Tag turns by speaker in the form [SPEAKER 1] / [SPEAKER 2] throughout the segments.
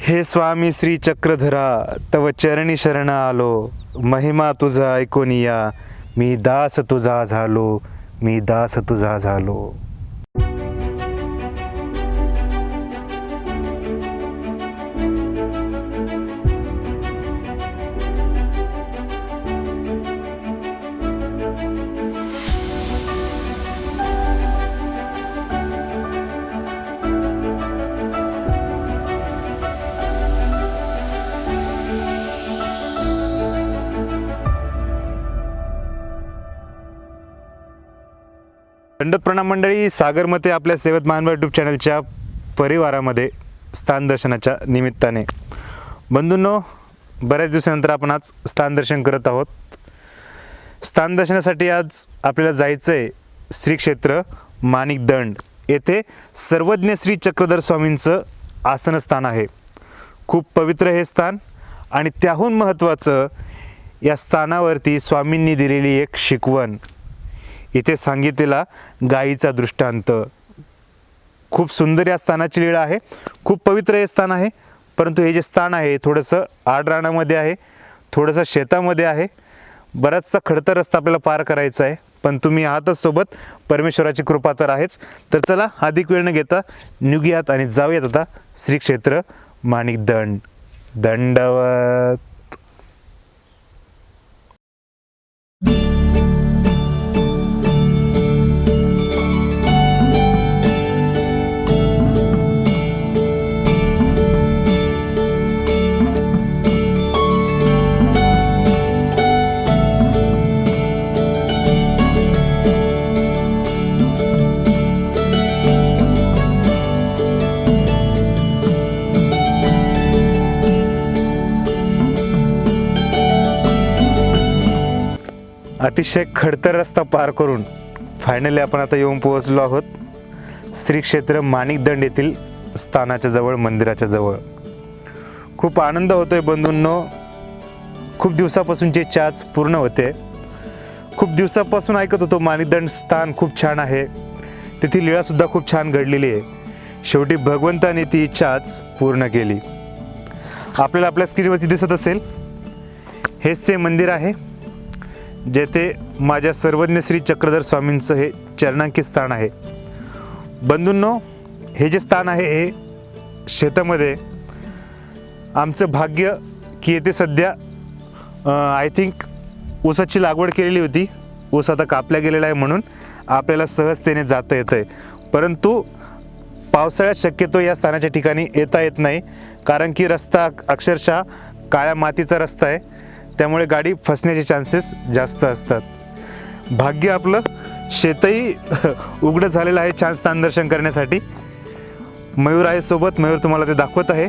[SPEAKER 1] हे स्वामी श्री चक्रधरा तव चरणी शरण आलो महिमा तुझा ऐकून या मी दास तुझा झालो मी दास तुझा झालो. दंडत प्रणाम मंडळी सागरमते आपल्या सेवत महानवा यूट्यूब चॅनलच्या परिवारामध्ये स्थान दर्शनाच्या निमित्ताने. बंधूंनो बऱ्याच दिवसानंतर आपण आज स्थान दर्शन करत आहोत. स्थान दर्शनासाठी आज आपल्याला जायचं आहे श्री क्षेत्र माणिकदंड येथे सर्वज्ञ श्री चक्रधर स्वामींचं आसनस्थान आहे. खूप पवित्र हे स्थान आणि त्याहून महत्त्वाचं या स्थानावरती स्वामींनी दिलेली एक शिकवण. इथे सांगितलेला गायीचा दृष्टांत. खूप सुंदर या स्थानाची लीळा आहे. खूप पवित्र हे स्थान आहे. परंतु हे जे स्थान आहे थोडंसं आडराणामध्ये आहे. थोडंसं शेतामध्ये आहे. बराचसा खडतर रस्ता आपल्याला पार करायचा आहे. पण तुम्ही आहातच सोबत. परमेश्वराची कृपा तर आहेच. तर चला अधिक वेळ न घेता निघूयात आणि जाऊयात आता श्री क्षेत्र माणिक दंड दंडवत. अतिशय खडतर रस्ता पार करून फायनली आपण आता येऊन पोहोचलो आहोत. श्री क्षेत्र माणिकदंड येथील स्थानाच्या जवळ मंदिराच्या जवळ. खूप आनंद होतोय बंधूंनो. खूप दिवसापासूनचे चाच पूर्ण होते. खूप दिवसापासून ऐकत होतो माणिकदंड स्थान खूप छान आहे. तेथील लीळासुद्धा खूप छान घडलेली आहे. शेवटी भगवंताने ती इच्छा पूर्ण केली. आपल्याला आपल्या स्क्रीनवरती दिसत असेल. हेच ते मंदिर आहे. जेथे माझ्या सर्वज्ञ श्री चक्रधर स्वामींचं हे चरणांकित स्थान आहे. बंधूंनो हे जे स्थान आहे हे शेतामध्ये आमचं भाग्य की येथे सध्या आय थिंक ऊसाची लागवड केलेली होती. ऊस आता कापल्या गेलेला आहे म्हणून आपल्याला सहजतेने जाता येतं आहे परंतु पावसाळ्यात शक्यतो या स्थानाच्या ठिकाणी येता येत नाही कारण की रस्ता अक्षरशः काळ्या मातीचा रस्ता आहे. त्यामुळे गाडी फसण्याचे चान्सेस जास्त असतात. भाग्य आपलं शेतही उघडं झालेलं आहे छान स्थानदर्शन करण्यासाठी. मयूर आहे सोबत मयूर तुम्हाला ते दाखवत आहे.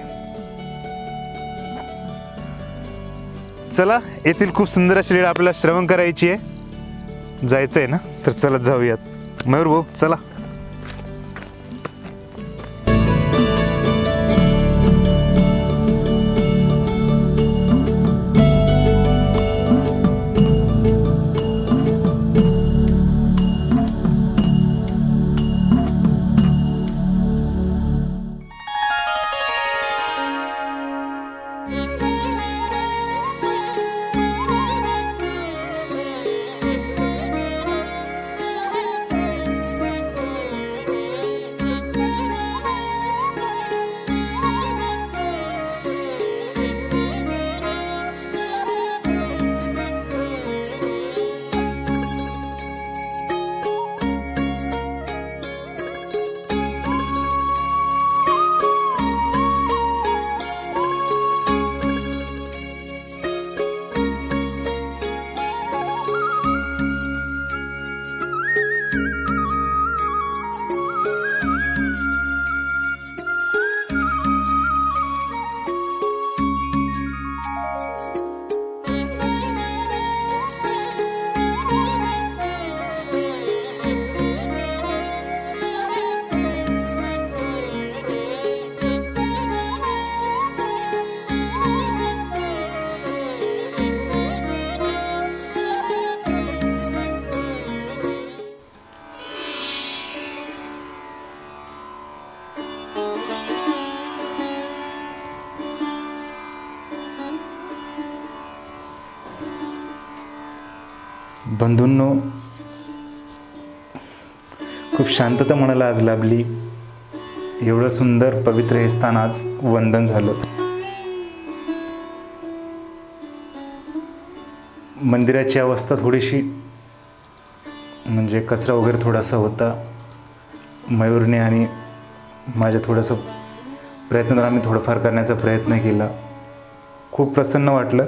[SPEAKER 1] चला येथील खूप सुंदर अशी वेळ आपल्याला श्रवण करायची आहे. जायचं आहे ना? तर चला जाऊयात. मयूर भाऊ चला. बंधूंनो खूप शांतता मनाला आज लाभली. एवढं सुंदर पवित्र हे स्थान आज वंदन झालं. मंदिराची अवस्था थोडीशी म्हणजे कचरा वगैरे थोडासा होता. मयूरने आणि माझ्या थोडंसं प्रयत्न आम्ही थोडंफार करण्याचा प्रयत्न केला. खूप प्रसन्न वाटलं.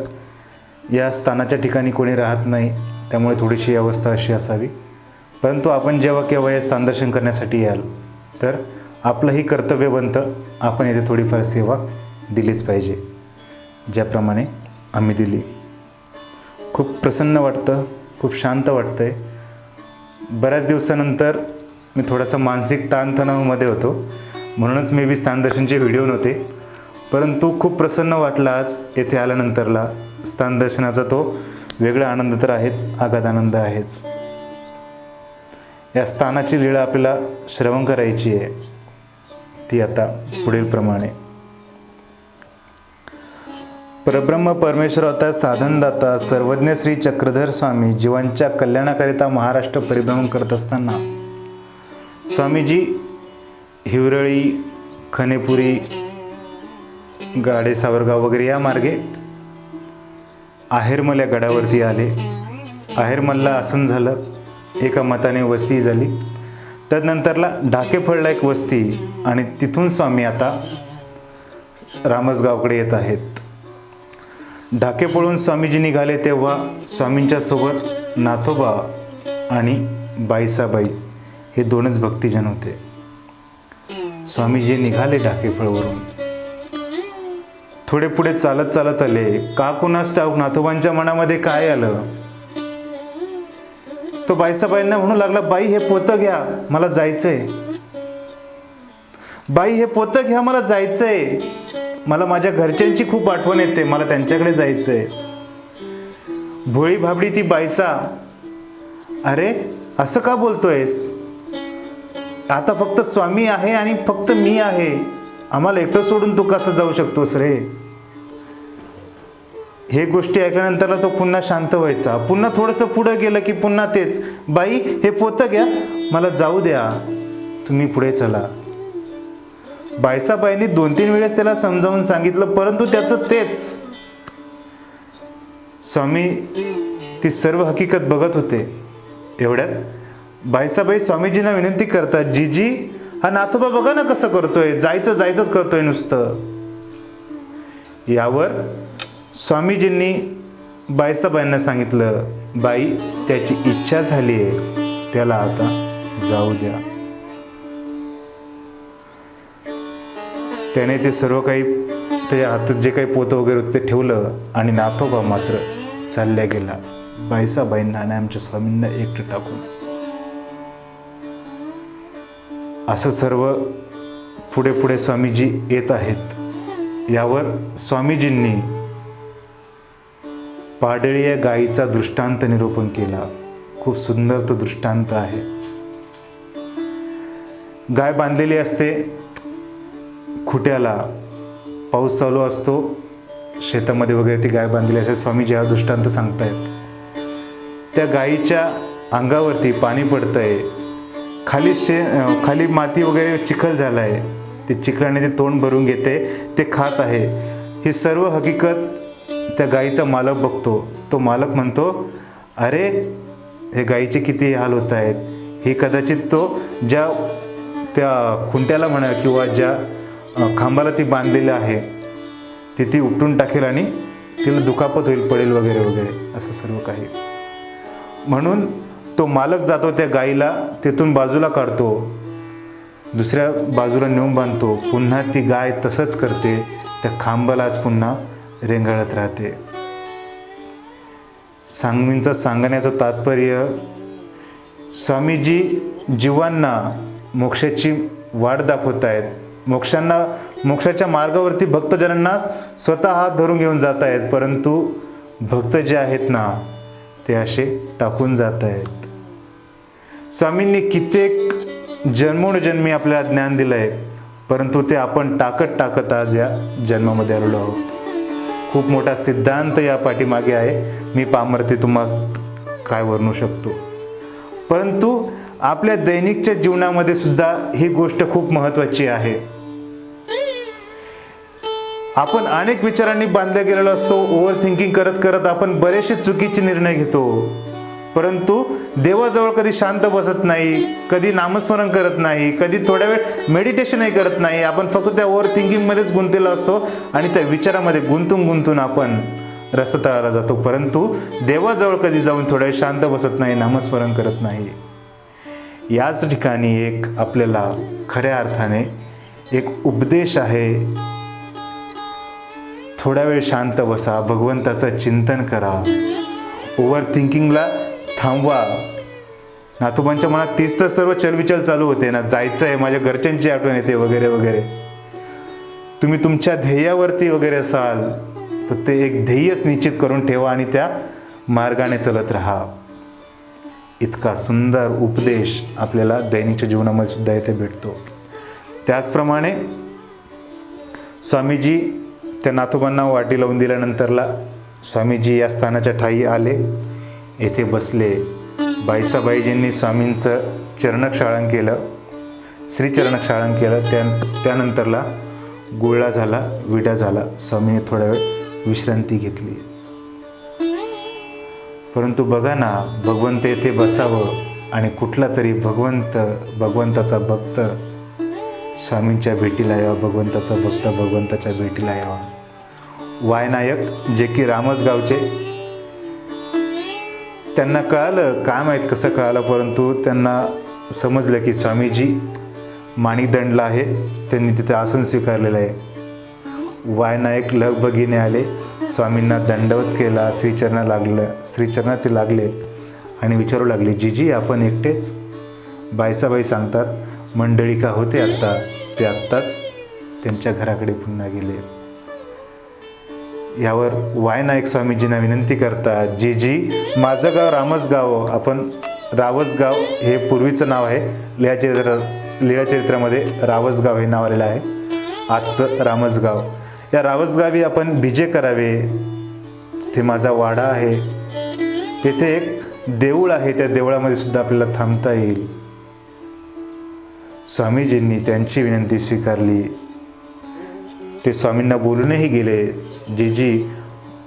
[SPEAKER 1] या स्थानाच्या ठिकाणी कोणी राहत नाही. त्यामुळे थोडीशी अवस्था अशी असावी. परंतु आपण जेव्हा केव्हा हे स्थानदर्शन करण्यासाठी याल तर आपलंही कर्तव्य बनतं. आपण येथे थोडीफार सेवा दिलीच पाहिजे. ज्याप्रमाणे आम्ही दिली. खूप प्रसन्न वाटतं खूप शांत वाटतं आहे बऱ्याच दिवसानंतर मी थोडासा मानसिक ताणतणावामध्ये होतो. म्हणूनच मे बी स्थानदर्शनचे व्हिडिओ नव्हते. परंतु खूप प्रसन्न वाटला आज येथे आल्यानंतरला. स्थानदर्शनाचा तो वेगळा आनंद तर आहेच आगाध आनंद आहेच. या स्थानाची लीळा आपल्याला श्रवण करायची आहे ती आता पुढील प्रमाणे. परब्रह्म परमेश्वर होता साधनदाता सर्वज्ञ श्री चक्रधर स्वामी जीवांच्या कल्याणाकरिता महाराष्ट्र परिभ्रमण करत असताना स्वामीजी हिवरळी खनेपुरी गाडे सावरगाव वगैरे या मार्गे आहेरमल या गडावरती आले. आहेरमलला आसन झालं. एका मताने वस्ती झाली. तदनंतरला ढाकेफळला एक वस्ती आणि तिथून स्वामी आता रामसगावकडे येत आहेत. ढाके पळून स्वामीजी निघाले तेव्हा स्वामींच्या सोबत नाथोबा आणि बाईसाबाई हे दोनच भक्तिजन होते. स्वामीजी निघाले ढाकेफळवरून थोडे पुढे चालत चालत आले. का कुणास ठाऊक नाथोबांच्या मनामध्ये काय आलं? तो बाईसाबाईंना म्हणू लागला बाई हे पोतं घ्या मला जायचंय. बाई हे पोतं घ्या मला जायचंय. मला माझ्या घरच्यांची खूप आठवण येते मला त्यांच्याकडे जायचंय. भोळी भाबडी ती बायसा अरे असं का बोलतोयस? आता फक्त स्वामी आहे आणि फक्त मी आहे. आम्हाला एकटं सोडून तू कसं जाऊ शकतोस रे? हे गोष्टी ऐकल्यानंतर तो पुन्हा शांत व्हायचा. पुन्हा थोडंसं पुढं गेलं की पुन्हा तेच. बाई हे पोतं घ्या. मला जाऊ द्या. तुम्ही पुढे चला. बायसाबाईंनी दोन तीन वेळेस त्याला समजावून सांगितलं परंतु त्याचं तेच. स्वामी ती सर्व हकीकत बघत होते. एवढ्यात बायसाबाई स्वामीजींना विनंती करतात जीजी हा नाथोबा बघा ना कसं करतोय. जायचं जायचंच करतोय नुसतं. यावर स्वामीजींनी बायसाबाईंना सांगितलं बाई त्याची इच्छा झाली आहे. त्याला आता जाऊ द्या. त्याने ते सर्व काही त्याच्या हातात जे काही पोतं वगैरे होतं ते ठेवलं आणि नाथोबा मात्र चालल्या गेला. बाईसाबाईंना आणि आमच्या स्वामींना एकटं टाकून असं सर्व पुढे पुढे स्वामीजी येत आहेत. यावर स्वामीजींनी पाडळी या गायीचा दृष्टांत निरूपण केला. खूप सुंदर तो दृष्टांत आहे. गाय बांधलेली असते. खुट्याला पाऊस चालू असतो. शेतामध्ये वगैरे ती गाय बांधलेली असते. स्वामीजी हा दृष्टांत सांगतायत. त्या गायीच्या अंगावरती पाणी पडतंय. खाली शे खाली माती वगैरे चिखल झाला आहे ते चिखलाने ते तोंड भरून घेते ते खात आहे. ही सर्व हकीकत त्या गाईचा मालक बघतो. तो मालक म्हणतो अरे हे गाईचे किती हाल होत आहेत. ही कदाचित तो ज्या त्या खुंट्याला म्हणा किंवा ज्या खांबाला ती बांधलेलं आहे ती ती उपटून टाकेल आणि तिला दुखापत होईल पडेल वगैरे वगैरे. असं सर्व काही. म्हणून तो मालक जातो त्या गाईला तिथून बाजूला काढतो. दुसऱ्या बाजूला नेऊन बांधतो. पुन्हा ती गाय तसंच करते. त्या खांबालाच पुन्हा रेंगाळत राहते. सांगवींचं सांगण्याचं तात्पर्य स्वामीजी जीवांना मोक्षाची वाट दाखवत आहेत. मोक्षांना मोक्षाच्या मार्गावरती भक्तजनांना स्वतः हात धरून घेऊन जात आहेत. परंतु भक्त जे आहेत ना ते असे टाकून जात आहेत. स्वामींनी कित्येक जन्मोनजन्मी आपल्याला ज्ञान दिलं आहे परंतु ते आपण टाकत टाकत आज या जन्मामध्ये आलेलो आहोत. खूप मोठा सिद्धांत या पाठीमागे आहे. मी पामरते तुम्हाला काय वर्णू शकतो? परंतु आपल्या दैनिकच्या जीवनामध्ये सुद्धा ही गोष्ट खूप महत्त्वाची आहे. आपण अनेक विचारांनी बांधल्या गेलेलो असतो ओव्हर थिंकिंग करत करत आपण बरेचसे चुकीचे निर्णय घेतो. परंतु देवाजवळ कधी शांत बसत नाही कधी नामस्मरण करत नाही कधी थोड्या वेळ मेडिटेशनही करत नाही. आपण फक्त त्या ओव्हर थिंकिंगमध्येच गुंतलेलो असतो आणि त्या विचारामध्ये गुंतून गुंतून आपण रसतळाला जातो. परंतु देवाजवळ कधी जाऊन थोड्या वेळ शांत बसत नाही नामस्मरण करत नाही. याच ठिकाणी एक आपल्याला खऱ्या अर्थाने एक उपदेश आहे. थोडा वेळ शांत बसा भगवंताचं चिंतन करा. ओव्हर थिंकिंगला थांबवा. नातोबांच्या मनात तीच तर सर्व चलविचल चालू होते ना. जायचं आहे माझ्या घरच्यांची आठवण येते वगैरे वगैरे. तुम्ही तुमच्या ध्येयावरती वगैरे असाल तर ते एक ध्येयच निश्चित करून ठेवा आणि त्या मार्गाने चलत राहा. इतका सुंदर उपदेश आपल्याला दैनिकच्या जीवनामध्ये सुद्धा इथे भेटतो. त्याचप्रमाणे स्वामीजी त्या नाथोबांना वाटी लावून दिल्यानंतरला स्वामीजी या स्थानाच्या ठाई आले. येथे बसले. बाईसाबाईजींनी स्वामींचं चरणक्षाळन केलं. श्रीचरणक्षाळन केलं. त्या त्यानंतरला गुळळा झाला विडा झाला. स्वामीने थोड्या वेळ विश्रांती घेतली. परंतु बघा ना भगवंत येथे बसावं आणि कुठला तरी भगवंत भगवंताचा भक्त. स्वामींच्या भेटीला यावा भगवंताचा भक्त भगवंताच्या भेटीला यावा. वायनायक जे की रामच गावचे त्यांना कळालं काय माहीत कसं कळालं परंतु त्यांना समजलं की स्वामीजी माणिकदंडला आहे. त्यांनी तिथे आसन स्वीकारलेलं आहे. वायनायक लगबगीने आले. स्वामींना दंडवत केला श्रीचरणा लागलं श्रीचरणा ते लागले आणि विचारू लागले जीजी आपण एकटेच? बायसाबाई सांगतात मंडळी का होते आत्ता? ते आत्ताच त्यांच्या घराकडे पुन्हा गेले. यावर वायनायक स्वामीजींना विनंती करतात जी जी माझं गाव रामसगाव आपण रावस गाव हे पूर्वीचं नाव आहे. लिहाचरित्र लिहाचरित्रामध्ये रावस गाव हे नाव आलेलं आहे. आजचं रामसगाव या रावस गावी आपण भिजे करावे. ते माझा वाडा आहे. तेथे एक देऊळ आहे. त्या देवळामध्ये सुद्धा आपल्याला थांबता येईल. स्वामीजींनी त्यांची विनंती स्वीकारली. ते स्वामींना बोलूनही गेले. जी जी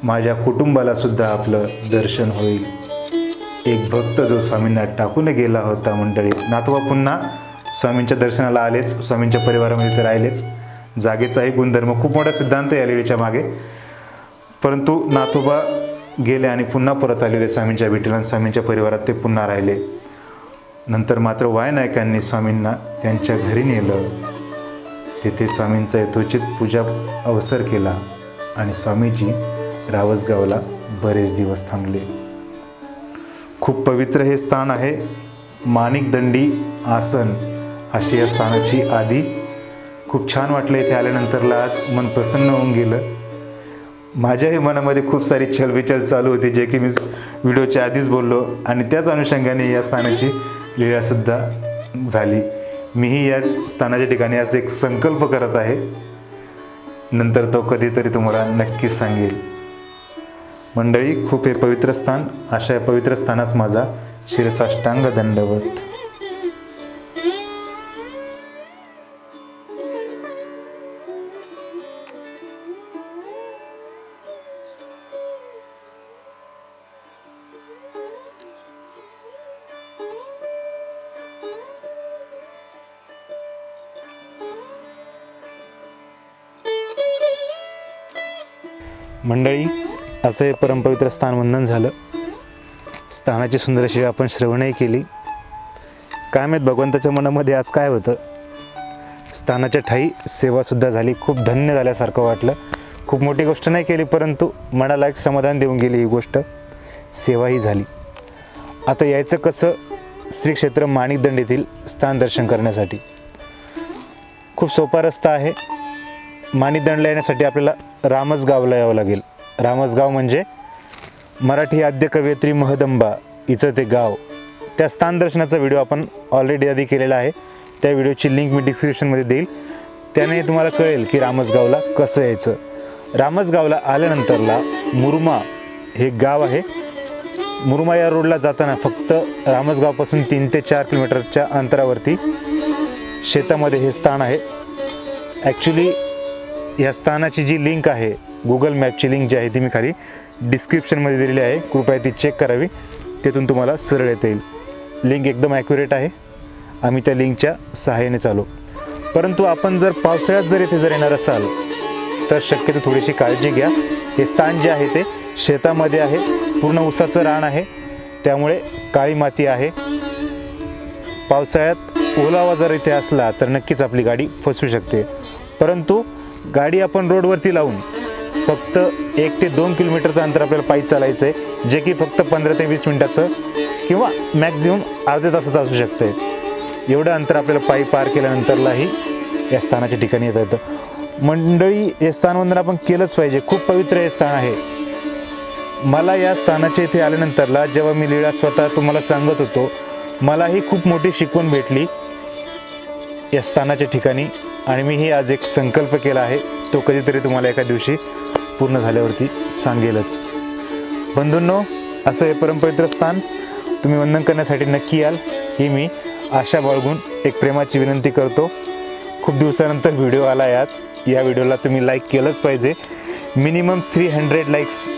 [SPEAKER 1] माझ्या कुटुंबाला सुद्धा आपलं दर्शन होईल. एक भक्त जो स्वामींना टाकून गेला होता मंडळीत नातवा पुन्हा स्वामींच्या दर्शनाला आलेच स्वामींच्या परिवारामध्ये ते राहिलेच. जागेचाही गुणधर्म खूप मोठा सिद्धांत आहे या लेडीच्या मागे. परंतु नातोबा गेले आणि पुन्हा परत आलेले स्वामींच्या भेटीला आणि स्वामींच्या परिवारात ते पुन्हा राहिले. नंतर मात्र वाय नायकांनी स्वामींना त्यांच्या घरी नेलं. तेथे स्वामींचा यथोचित पूजा अवसर केला. आणि स्वामीजी रावसगावला बरेच दिवस थांबले. खूप पवित्र हे स्थान आहे. माणिकदंडी आसन अशी या स्थानाची आधी खूप छान वाटलं इथे आल्यानंतरला आज मन प्रसन्न होऊन गेलं. माझ्याही मनामध्ये खूप सारी छलबिचल चालू होती जे की मी व्हिडिओच्या आधीच बोललो आणि त्याच अनुषंगाने या स्थानाची लीळासुद्धा झाली. मीही या स्थानाच्या ठिकाणी आज एक संकल्प करत आहे. नंतर तो कधीतरी तुम्हाला नक्कीच सांगेल. मंडळी खूप हे पवित्र स्थान. अशा पवित्र स्थानास माझा शिरसाष्टांग दंडवत मंडळी असं परमपवित्र स्थान वंदन झालं. स्थानाची सुंदर अशी आपण श्रवणही केली. काय माहीत भगवंताच्या मनामध्ये आज काय होतं? स्थानाच्या ठाई सेवासुद्धा झाली. खूप धन्य झाल्यासारखं वाटलं. खूप मोठी गोष्ट नाही केली परंतु मनाला एक समाधान देऊन गेली ही गोष्ट. सेवाही झाली. आता यायचं कसं? श्री क्षेत्र माणिकदंड येथील स्थान दर्शन करण्यासाठी. खूप सोपा रस्ता आहे. माणिकदंडला येण्यासाठी आपल्याला रामसगावला यावं लागेल. रामसगाव म्हणजे मराठी आद्य कवयित्री महदंबा हिचं ते गाव. त्या स्थान दर्शनाचा व्हिडिओ आपण ऑलरेडी आधी केलेला आहे. त्या व्हिडिओची लिंक मी डिस्क्रिप्शनमध्ये देईल. त्याने तुम्हाला कळेल की रामसगावला कसं यायचं. रामसगावला आल्यानंतरला मुरमा हे गाव आहे. मुरुमा या रोडला जाताना फक्त रामसगावपासून तीन ते चार किलोमीटरच्या अंतरावरती शेतामध्ये हे स्थान आहे. ॲक्च्युली या स्थानाची जी लिंक आहे गुगल मॅपची लिंक जी आहे ती मी खाली डिस्क्रिप्शनमध्ये दिलेली आहे. कृपया ती चेक करावी. तिथून तुम्हाला सरळ येता येईल. लिंक एकदम ॲक्युरेट आहे. आम्ही त्या लिंकच्या सहाय्याने चालू. परंतु आपण जर पावसाळ्यात जर इथे जर येणार असाल तर शक्यतो थोडीशी काळजी घ्या. हे स्थान जे आहे ते शेतामध्ये आहे. पूर्ण उसाचं रान आहे. त्यामुळे काळी माती आहे. पावसाळ्यात ओलावा जर इथे असला तर नक्कीच आपली गाडी फसू शकते. परंतु गाडी आपण रोडवरती लावून फक्त एक ते दोन किलोमीटरचं अंतर आपल्याला पायी चालायचं आहे जे की फक्त पंधरा ते वीस मिनटाचं किंवा मॅक्झिमम अर्ध्या तासाचं असू शकतं एवढं अंतर आपल्याला पायी पार केल्यानंतरलाही या स्थानाच्या ठिकाणी येता येतं. मंडळी हे स्थानवंदन आपण केलंच पाहिजे. खूप पवित्र हे स्थान आहे. मला या स्थानाच्या इथे आल्यानंतरला जेव्हा मी लीळा स्वतः तुम्हाला सांगत होतो मलाही खूप मोठी शिकवण भेटली या स्थानाच्या ठिकाणी. आणि मीही आज एक संकल्प केला आहे. तो कधीतरी तुम्हाला एका दिवशी पूर्ण झाल्यावरती सांगेलच. बंधूंनो असं हे परमपवित्र स्थान तुम्ही वंदन करण्यासाठी नक्की याल ही मी आशा बाळगून एक प्रेमाची विनंती करतो. खूप दिवसानंतर व्हिडिओ आला याच या व्हिडिओला तुम्ही लाईक केलंच पाहिजे. मिनिमम थ्री हंड्रेड लाईक्स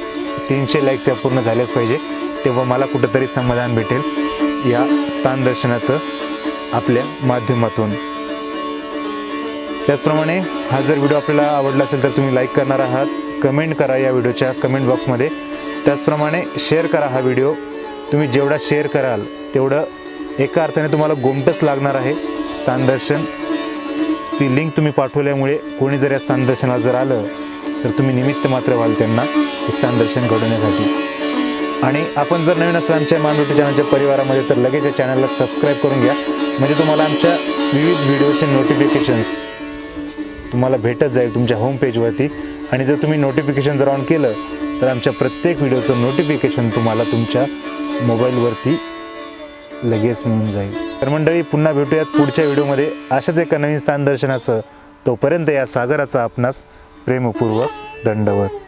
[SPEAKER 1] तीनशे लाईक्स या पूर्ण झाल्याच पाहिजे. तेव्हा मला कुठंतरी समाधान भेटेल या स्थान दर्शनाचं आपल्या माध्यमातून. त्याचप्रमाणे हा जर व्हिडिओ आपल्याला आवडला असेल तर तुम्ही लाईक करणार आहात कमेंट करा या व्हिडिओच्या कमेंट बॉक्समध्ये त्याचप्रमाणे शेअर करा हा व्हिडिओ. तुम्ही जेवढा शेअर कराल तेवढं एका अर्थाने तुम्हाला गोमटच लागणार आहे. स्थानदर्शन ती लिंक तुम्ही पाठवल्यामुळे कोणी जर या स्थानदर्शनाला जर आलं तर तुम्ही निमित्त मात्र व्हाल त्यांना स्थानदर्शन घडवण्यासाठी. आणि आपण जर नवीन असं आमच्या मानवटी चॅनलच्या परिवारामध्ये तर लगेच या चॅनलला सबस्क्राईब करून घ्या. म्हणजे तुम्हाला आमच्या विविध व्हिडिओचे नोटिफिकेशन्स तुम्हाला भेटत जाईल तुमच्या होम पेजवरती आणि जर तुम्ही नोटिफिकेशन जर ऑन केलं तर आमच्या प्रत्येक व्हिडिओचं नोटिफिकेशन तुम्हाला तुमच्या मोबाईलवरती लगेच मिळून जाईल. तर मंडळी पुन्हा भेटूयात पुढच्या व्हिडिओमध्ये अशाच एका नवीन स्थान दर्शनासह तोपर्यंत या सागराचा आपणास प्रेमपूर्वक दंडवत